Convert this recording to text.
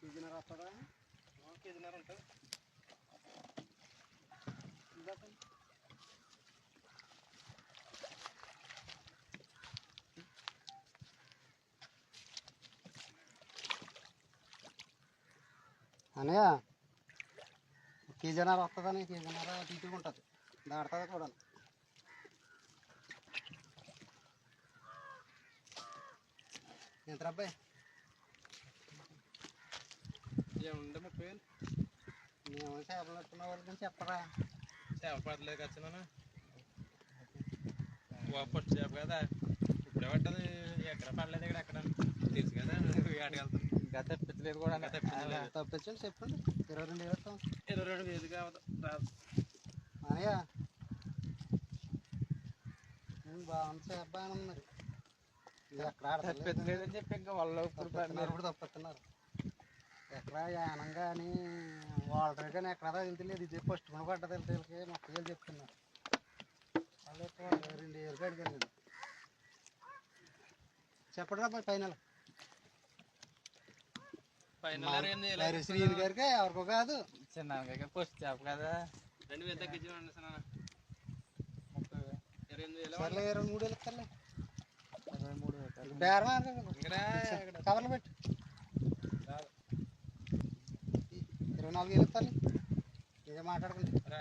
కేజీన్నర వస్తుందా కేజీన్నర ఉంటుంది. అనయ్య కేజీన్నర వస్తుందని కేజీన్నర తీపిగా ఉంటుంది. దాడుతుంది చూడాలి. ఎంత అబ్బాయి? ఏముండే ముప్పై వేలు మేము చేపలు పట్టుకున్న వాళ్ళకి చెప్పరా? చేప పడలేదు వచ్చినాను? ఫస్ట్ చేప కదా? ఇప్పుడే పట్టదు ఎక్కడ పడలేదు ఇక్కడ ఎక్కడ? తెలుసు కదా. ఏడగలుగుతాం ఇంకా తెప్పించలేదు కూడా. తప్పించండి చెప్పండి. ఇరవై రెండు వస్తాం ఇరవై రెండు వేలు కావదు. రాదు. అనయ్య ఉమ్, బాగుంది చేప బాగానే ఉంది ఎక్కడ. తెప్పించలేదని చెప్పి ఇంకా వాళ్ళు ఇప్పుడు తప్పుతున్నారు ఎక్కడ యానం కానీ వాటర్ కానీ ఎక్కడ వెళ్తలేదు ఇది ఫస్ట్ మన పడ్డది వెళ్తే మొక్కలు చెప్తున్నారు. వాళ్ళు రెండు ఏళ్ళు కడిగాను నేను చెప్పండి ఫైనల్ శ్రీని గారికి ఎవరికో కాదు. చిన్న పోస్ట్ చేప కదా. రెండు వేలు వేలు. సర్లే ఇరవై మూడు వేలు ఇస్తారులే. ఇరవై మూడు వేలు. కవర్లు పెట్టు. ఇరవై నాలుగు వేలు ఇస్తాను ఇదే మాట్లాడుకుంటే.